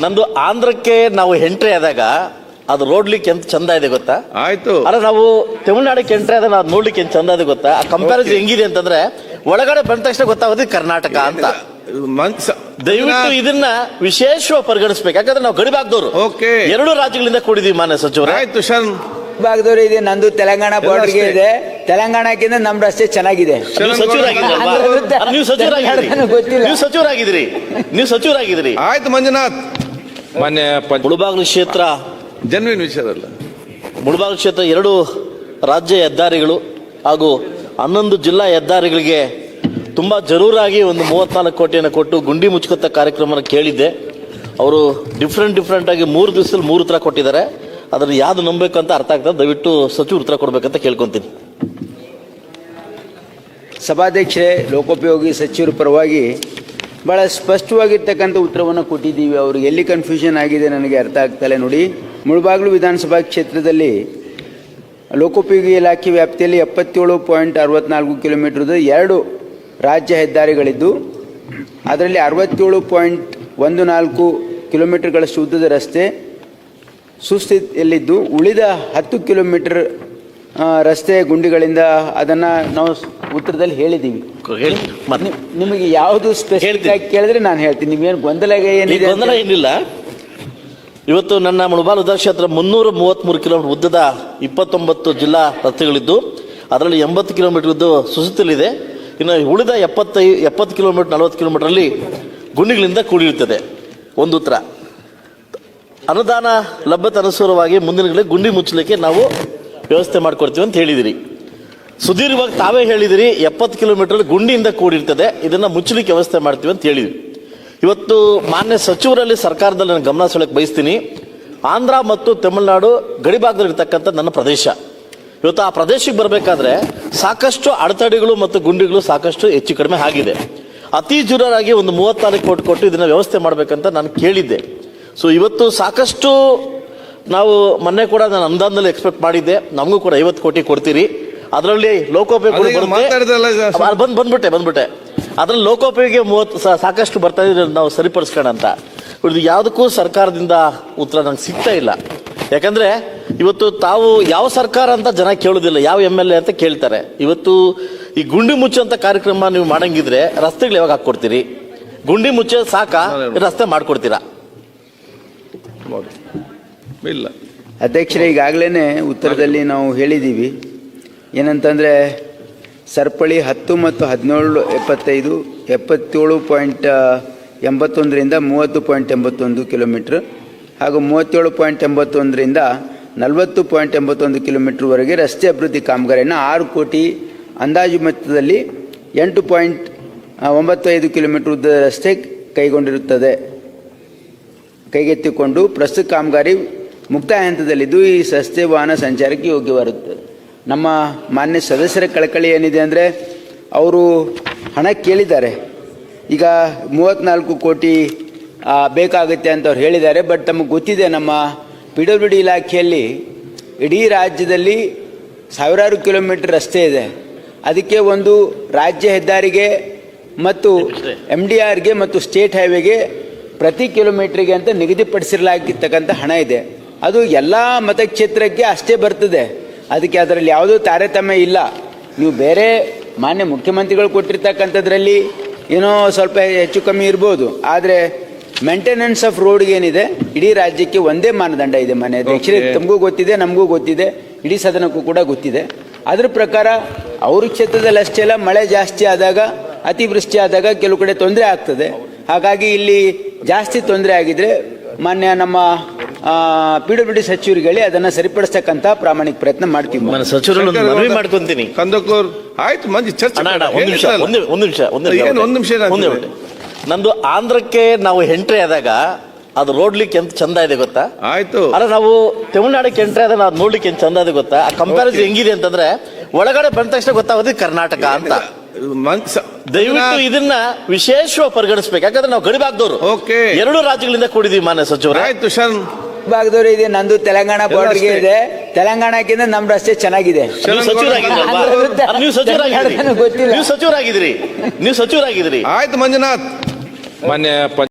ನಂದು ಆಂಧ್ರಕ್ಕೆ ನಾವು ಎಂಟ್ರಿ ಆದಾಗ ಅದು ನೋಡ್ಲಿಕ್ಕೆ ಎಂತ ಚಂದ ಇದೆ ಗೊತ್ತಾ? ಆಯ್ತು. ಅಲ್ಲ ನಾವು ತಮಿಳ್ನಾಡಕ್ಕೆ ಎಂಟ್ರಿ ಆದಾಗ ನಾವು ನೋಡ್ಲಿಕ್ಕೆ ಎಂತ ಚಂದ ಇದೆ ಗೊತ್ತಾ? ಆ ಕಂಪ್ಯಾರಿಸನ್ ಹೆಂಗಿದೆ ಅಂತಂದ್ರೆ ಒಳಗಡೆ ಬಂದ ತಕ್ಷಣ ಗೊತ್ತಾಗೋದು ಕರ್ನಾಟಕ ಅಂತ. ಮನ್ಸ- ದಯವಿಟ್ಟು ಇದನ್ನ ವಿಶೇಷವಾಗಿ ಪರಿಗಣಿಸ್ಬೇಕು. ಯಾಕಂದ್ರೆ ನಾವು ಗಡಿಭಾಗದವರು ಓಕೆ. ಎರಡು ರಾಜ್ಯಗಳಿಂದ ಕೂಡಿದೀವಿ ಮಾನ್ಯ ಸಚಿವರು. ಆಯ್ತು ಶರಣ್. ಭಾಗದವರು ಇದೆ ನಂದು ತೆಲಂಗಾಣ ಬಾರ್ಡರ್ಗೆ ಅಷ್ಟೇ. ಇದೆ. ತೆಲಂಗಾಣಕ್ಕಿಂತ ನಮ್ ರಸ್ತೆ ಚೆನ್ನಾಗಿದೆ. ನೀವು ಸಚಿವರಾಗಿದ್ದೀರಲ್ವಾ? ಅಲ್ಲ, ನೀವು ಸಚಿವರಾಗಿದ್ರಿ ಗೊತ್ತಿಲ್ಲ. ನೀವು ಸಚಿವರಾಗಿದ್ದೀರಿ. ನೀವು ಸಚಿವರಾಗಿದ್ದೀರಿ. ಆಯ್ತು ಮಂಜುನಾಥ್. ಮಾನ್ಯ ಮುಳಬಾಗಿಲು ಕ್ಷೇತ್ರ ಜನ್ವಿನ್ ವಿಷಯದಲ್ಲ. ಮುಳಬಾಗಿಲು ಕ್ಷೇತ್ರ ಎರಡು ರಾಜ್ಯ ಹೆದ್ದಾರಿಗಳು ಹಾಗೂ ಹನ್ನೊಂದು ಜಿಲ್ಲಾ ಹೆದ್ದಾರಿಗಳಿಗೆ ತುಂಬಾ ಜರೂರಾಗಿ ಒಂದು ಮೂವತ್ನಾಲ್ಕು ಕೋಟಿಯನ್ನು ಕೊಟ್ಟು ಗುಂಡಿ ಮುಚ್ಚುಕತ್ತ ಕಾರ್ಯಕ್ರಮನ ಕೇಳಿದ್ದೆ. ಅವರು ಡಿಫ್ರೆಂಟ್ ಡಿಫ್ರೆಂಟ್ ಆಗಿ ಮೂರು ದಿವಸದಲ್ಲಿ ಮೂರು ಉತ್ತರ ಕೊಟ್ಟಿದ್ದಾರೆ. ಅದನ್ನು ಯಾವ್ದು ನಂಬಬೇಕು ಅಂತ ಅರ್ಥ ಆಗ್ತದೆ. ದಯವಿಟ್ಟು ಸಚಿವರು ಉತ್ತರ ಕೊಡಬೇಕಂತ ಕೇಳ್ಕೊಂತೀನಿ. ಸಭಾಧ್ಯಕ್ಷರೇ ಲೋಕೋಪಯೋಗಿ ಸಚಿವರ ಪರವಾಗಿ ಬಹಳ ಸ್ಪಷ್ಟವಾಗಿರ್ತಕ್ಕಂಥ ಉತ್ತರವನ್ನು ಕೊಟ್ಟಿದ್ದೀವಿ. ಅವ್ರಿಗೆ ಎಲ್ಲಿ ಕನ್ಫ್ಯೂಷನ್ ಆಗಿದೆ ನನಗೆ ಅರ್ಥ ಆಗ್ತಲ್ಲ ನೋಡಿ. ಮುಳಬಾಗಿಲು ವಿಧಾನಸಭಾ ಕ್ಷೇತ್ರದಲ್ಲಿ ಲೋಕೋಪಯೋಗಿ ಇಲಾಖೆ ವ್ಯಾಪ್ತಿಯಲ್ಲಿ ಎಪ್ಪತ್ತೇಳು ಪಾಯಿಂಟ್ ಅರವತ್ನಾಲ್ಕು ಕಿಲೋಮೀಟರ್ದ ಎರಡು ರಾಜ್ಯ ಹೆದ್ದಾರಿಗಳಿದ್ದು, ಅದರಲ್ಲಿ ಅರವತ್ತೇಳು ಪಾಯಿಂಟ್ ಒಂದು ನಾಲ್ಕು ಕಿಲೋಮೀಟರ್ಗಳಷ್ಟು ಉದ್ದದ ರಸ್ತೆ ಸುಸ್ಥಿತಿಯಲ್ಲಿದ್ದು, ಉಳಿದ ಹತ್ತು ಕಿಲೋಮೀಟರ್ ರಸ್ತೆ ಗುಂಡಿಗಳಿಂದ ಅದನ್ನು ನಾವು ಉತ್ತರದಲ್ಲಿ ಹೇಳಿದ್ದೀವಿ ನಿಮಗೆ ಯಾವುದು ಸ್ಪೆಸಿಫಿಕ್. ಆಗಿ ಕೇಳಿದ್ರೆ ನಾನು ಹೇಳ್ತೀನಿ. ನಿಮ್ಗೇನು ಗೊಂದಲ ಏನಿದೆ ಗೊಂದಲ ಏನಿಲ್ಲ. ಇವತ್ತು ನನ್ನ ಮುಳಬಾಲ್ ಕ್ಷೇತ್ರ ಮುನ್ನೂರ ಮೂವತ್ಮೂರು ಕಿಲೋಮೀಟರ್ ಉದ್ದದ ಇಪ್ಪತ್ತೊಂಬತ್ತು ಜಿಲ್ಲಾ ರಸ್ತೆಗಳಿದ್ದು ಅದರಲ್ಲಿ ಎಂಬತ್ತು ಕಿಲೋಮೀಟರ್ ಇದ್ದು ಸುಸುತ್ತಲಿದೆ ಇನ್ನು ಉಳಿದ ಎಪ್ಪತ್ತೈ ಎಪ್ಪತ್ತು ಕಿಲೋಮೀಟರ್ ನಲವತ್ತು ಕಿಲೋಮೀಟರಲ್ಲಿ ಗುಂಡಿಗಳಿಂದ ಕೂಡಿರುತ್ತದೆ. ಒಂದು ಉತ್ತರ. ಅನುದಾನ ಲಭ್ಯತೆ ಅನುಸಾರವಾಗಿ ಮುಂದಿನ ಗುಂಡಿ ಮುಚ್ಚಲಿಕ್ಕೆ ನಾವು ವ್ಯವಸ್ಥೆ ಮಾಡಿಕೊಡ್ತೀವಿ ಅಂತ ಹೇಳಿದಿರಿ. ಸುದೀರ್ಘವಾಗಿ ತಾವೇ ಹೇಳಿದಿರಿ, ಎಪ್ಪತ್ತು ಕಿಲೋಮೀಟರ್ ಗುಂಡಿಯಿಂದ ಕೂಡಿರ್ತದೆ, ಇದನ್ನ ಮುಚ್ಚಲಿಕ್ಕೆ ವ್ಯವಸ್ಥೆ ಮಾಡ್ತೀವಿ ಅಂತ ಹೇಳಿದ್ವಿ. ಇವತ್ತು ಮಾನ್ಯ ಸಚಿವರಲ್ಲಿ ಸರ್ಕಾರದಲ್ಲಿ ನಾನು ಗಮನ ಸೆಳೆಯಕ್ಕೆ ಬಯಸ್ತೀನಿ, ಆಂಧ್ರ ಮತ್ತು ತಮಿಳುನಾಡು ಗಡಿಭಾಗದಲ್ಲಿರ್ತಕ್ಕಂಥ ನನ್ನ ಪ್ರದೇಶ. ಇವತ್ತು ಆ ಪ್ರದೇಶಕ್ಕೆ ಬರಬೇಕಾದ್ರೆ ಸಾಕಷ್ಟು ಅಡೆತಡೆಗಳು ಮತ್ತು ಗುಂಡಿಗಳು ಸಾಕಷ್ಟು ಹೆಚ್ಚು ಕಡಿಮೆ ಆಗಿದೆ. ಅತಿ ಜೋರಾಗಿ ಒಂದು ಮೂವತ್ನಾಲ್ಕು ಕೋಟಿ ಕೊಟ್ಟು ಇದನ್ನು ವ್ಯವಸ್ಥೆ ಮಾಡಬೇಕಂತ ನಾನು ಕೇಳಿದ್ದೆ. ಸೊ ಇವತ್ತು ಸಾಕಷ್ಟು ನಾವು ಮೊನ್ನೆ ಕೂಡ ನಾನು ಅನುದಾನದಲ್ಲಿ ಎಕ್ಸ್ಪೆಕ್ಟ್ ಮಾಡಿದ್ದೆ, ನಮಗೂ ಕೂಡ ಐವತ್ತು ಕೋಟಿ ಕೊಡ್ತೀರಿ. ಅದರಲ್ಲಿ ಲೋಕೋಪಯೋಗಿ ಬಂದ್ ಬಂದ್ಬಿಟ್ಟೆ ಬಂದ್ಬಿಟ್ಟೆ. ಅದ್ರಲ್ಲಿ ಲೋಕೋಪಯೋಗಿ ಮೂವತ್ತು ಸಾಕಷ್ಟು ಬರ್ತಾ ಇದ್ರೆ ನಾವು ಸರಿಪಡಿಸ್ಕೋಣ ಅಂತ. ಇದು ಯಾವುದಕ್ಕೂ ಸರ್ಕಾರದಿಂದ ಉತ್ತರ ನಂಗೆ ಸಿಗ್ತಾ ಇಲ್ಲ. ಯಾಕಂದ್ರೆ ಇವತ್ತು ತಾವು ಯಾವ ಸರ್ಕಾರ ಅಂತ ಜನ ಕೇಳೋದಿಲ್ಲ ಯಾವ ಎಂ ಎಲ್ ಎ ಅಂತ ಕೇಳ್ತಾರೆ. ಇವತ್ತು ಈ ಗುಂಡಿ ಮುಚ್ಚುವಂತ ಕಾರ್ಯಕ್ರಮ ನೀವು ಮಾಡಂಗಿದ್ರೆ ರಸ್ತೆಗಳು ಯಾವಾಗ ಹಾಕೊಡ್ತೀರಿ ಗುಂಡಿ ಮುಚ್ಚೆ ಸಾಕ? ರಸ್ತೆ ಮಾಡ್ಕೊಡ್ತೀರಾ? ನೋಡಿ. ಇಲ್ಲ. ಅಧ್ಯಕ್ಷರೇ ಈಗಾಗಲೇ ಉತ್ತರದಲ್ಲಿ ನಾವು ಹೇಳಿದ್ದೀವಿ. ಏನಂತಂದರೆ ಸರಪಳಿ ಹತ್ತು ಮತ್ತು ಹದಿನೇಳು ಎಪ್ಪತ್ತೈದು, ಎಪ್ಪತ್ತೇಳು ಪಾಯಿಂಟ್ ಎಂಬತ್ತೊಂದರಿಂದ ಮೂವತ್ತು ಪಾಯಿಂಟ್ ಎಂಬತ್ತೊಂದು ಕಿಲೋಮೀಟ್ರ್ ಹಾಗೂ ಮೂವತ್ತೇಳು ಪಾಯಿಂಟ್ ಎಂಬತ್ತೊಂದರಿಂದ ನಲವತ್ತು ಪಾಯಿಂಟ್ ಎಂಬತ್ತೊಂದು ಕಿಲೋಮೀಟ್ರ್ವರೆಗೆ ರಸ್ತೆ ಅಭಿವೃದ್ಧಿ ಕಾಮಗಾರಿಯನ್ನು ಆರು ಕೋಟಿ ಅಂದಾಜು ಮೊತ್ತದಲ್ಲಿ ಎಂಟು ಪಾಯಿಂಟ್ ಒಂಬತ್ತೈದು ಕಿಲೋಮೀಟ್ರ್ ಉದ್ದದ ರಸ್ತೆ ಕೈಗೊಂಡಿರುತ್ತದೆ. ಕೈಗೆತ್ತಿಕೊಂಡು ಪ್ರಸ್ತುತ ಕಾಮಗಾರಿ ಮುಕ್ತಾಯ ಹಂತದಲ್ಲಿದ್ದು ಈ ರಸ್ತೆ ವಾಹನ ಸಂಚಾರಕ್ಕೆ ಯೋಗ್ಯವಾಗಿರುತ್ತದೆ ನಮ್ಮ ಮಾನ್ಯ ಸದಸ್ಯರ ಕಳಕಳಿ ಏನಿದೆ ಅಂದರೆ ಅವರು ಹಣ ಕೇಳಿದ್ದಾರೆ. ಈಗ ಮೂವತ್ತ್ನಾಲ್ಕು ಕೋಟಿ ಬೇಕಾಗುತ್ತೆ ಅಂತ ಅವ್ರು ಹೇಳಿದ್ದಾರೆ. ಬಟ್ ತಮಗೆ ಗೊತ್ತಿದೆ ನಮ್ಮ ಪಿ ಡಬ್ಲ್ಯೂ ಡಿ ಇಲಾಖೆಯಲ್ಲಿ ಇಡೀ ರಾಜ್ಯದಲ್ಲಿ ಸಾವಿರಾರು ಕಿಲೋಮೀಟರ್ ರಸ್ತೆ ಇದೆ. ಅದಕ್ಕೆ ಒಂದು ರಾಜ್ಯ ಹೆದ್ದಾರಿಗೆ ಮತ್ತು ಎಂ ಡಿ ಆರ್ಗೆ ಮತ್ತು ಸ್ಟೇಟ್ ಹೈವೇಗೆ ಪ್ರತಿ ಕಿಲೋಮೀಟ್ರಿಗೆ ಅಂತ ನಿಗದಿಪಡಿಸಿರಲಾಗಿರ್ತಕ್ಕಂಥ ಹಣ ಇದೆ. ಅದು ಎಲ್ಲ ಮತಕ್ಷೇತ್ರಕ್ಕೆ ಅಷ್ಟೇ ಬರ್ತದೆ. ಅದಕ್ಕೆ ಅದರಲ್ಲಿ ಯಾವುದೂ ತಾರತಮ್ಯ ಇಲ್ಲ. ನೀವು ಬೇರೆ ಮಾನ್ಯ ಮುಖ್ಯಮಂತ್ರಿಗಳು ಕೊಟ್ಟಿರ್ತಕ್ಕಂಥದ್ರಲ್ಲಿ ಏನೋ ಸ್ವಲ್ಪ ಹೆಚ್ಚು ಕಮ್ಮಿ ಇರ್ಬೋದು. ಆದರೆ ಮೇಂಟೆನೆನ್ಸ್ ಆಫ್ ರೋಡ್ಗೆ ಏನಿದೆ? ಇಡೀ ರಾಜ್ಯಕ್ಕೆ ಒಂದೇ ಮಾನದಂಡ ಇದೆ ಮನೆ. ಅಧ್ಯಕ್ಷರೇ Okay. ತಮಗೂ ಗೊತ್ತಿದೆ ನಮಗೂ ಗೊತ್ತಿದೆ ಇಡೀ ಸದನಕ್ಕೂ ಕೂಡ ಗೊತ್ತಿದೆ. ಅದ್ರ ಪ್ರಕಾರ ಅವ್ರ ಕ್ಷೇತ್ರದಲ್ಲಿ ಅಷ್ಟೇ ಅಲ್ಲ ಮಳೆ ಜಾಸ್ತಿ ಆದಾಗ ಅತಿವೃಷ್ಟಿ ಆದಾಗ ಕೆಲವು ಕಡೆ ತೊಂದರೆ ಆಗ್ತದೆ. ಹಾಗಾಗಿ ಇಲ್ಲಿ ಜಾಸ್ತಿ ತೊಂದರೆ ಆಗಿದ್ರೆ ಮಾನ್ಯ ನಮ್ಮ ಪಿ ಡಬ್ಲ್ಯೂ ಡಿ ಸಚಿವರಿಗೆ ಹೇಳಿ ಅದನ್ನು ಸರಿಪಡಿಸ್ತಕ್ಕಂಥ ಪ್ರಾಮಾಣಿಕ ಪ್ರಯತ್ನ ಮಾಡ್ತೀವಿ ನಾನು ಸಚಿವರಲ್ಲಿ ಒಂದು ಮನವಿ ಮಾಡ್ಕೊಂತೀನಿ. ಕಂದಕೂರ್ ಆಯ್ತು ಮಂದಿ ಚರ್ಚೆ ಅಣ್ಣ ಅಣ್ಣ ಒಂದು ನಿಮಿಷ. ಒಂದು ಒಂದು ನಿಮಿಷ ಒಂದು ನಿಮಿಷ ಏನು ಒಂದು ನಿಮಿಷ ಒಂದು ನಿಮಿಷ. ನಂದು ಆಂಧ್ರಕ್ಕೆ ನಾವು ಎಂಟ್ರಿ ಆದಾಗ ಅದು ರೋಡ್ಲಿಕ್ಕೆ ಎಂತ ಚಂದ ಇದೆ ಗೊತ್ತಾ? ಆಯ್ತು. ಅಲ್ಲ ನಾವು ತಮಿಳ್ನಾಡಕ್ಕೆ ಎಂಟ್ರಿ ಆದಾಗ ನಾವು ನೋಡ್ಲಿಕ್ಕೆ ಎಂತ ಚಂದ ಇದೆ ಗೊತ್ತಾ? ಆ ಕಂಪ್ಯಾರಿಸನ್. ಹೆಂಗಿದೆ ಅಂತಂದ್ರೆ ಒಳಗಡೆ ಬಂದ ತಕ್ಷಣ ಗೊತ್ತಾಗೋದು ಕರ್ನಾಟಕ ಅಂತ. ಮನ್ಸ- ದಯವಿಟ್ಟು ಇದನ್ನ ವಿಶೇಷವಾಗಿ ಪರಿಗಣಿಸ್ಬೇಕು. ಯಾಕಂದ್ರೆ ನಾವು ಗಡಿಭಾಗದವರು. Okay. ಎರಡು ರಾಜ್ಯಗಳಿಂದ ಕೂಡಿದೀವಿ ಮಾನ್ಯ ಸಚಿವರು. ಆಯ್ತು ಶರಣ್. ಭಾಗದವರು ಇದೆ ನಂದು ತೆಲಂಗಾಣ ಬಾರ್ಡರ್ಗೆ. ಇದೆ. ತೆಲಂಗಾಣಕ್ಕಿಂತ ನಮ್ ರಸ್ತೆ ಚೆನ್ನಾಗಿದೆ. ನೀವು ಸಚಿವರಾಗಿದ್ರಿ. ನೀವು ಸಚಿವರಾಗಿದ್ದೀರಿ. ಆಯ್ತು ಮಂಜುನಾಥ್. ಮಾನ್ಯ ಪಂಚ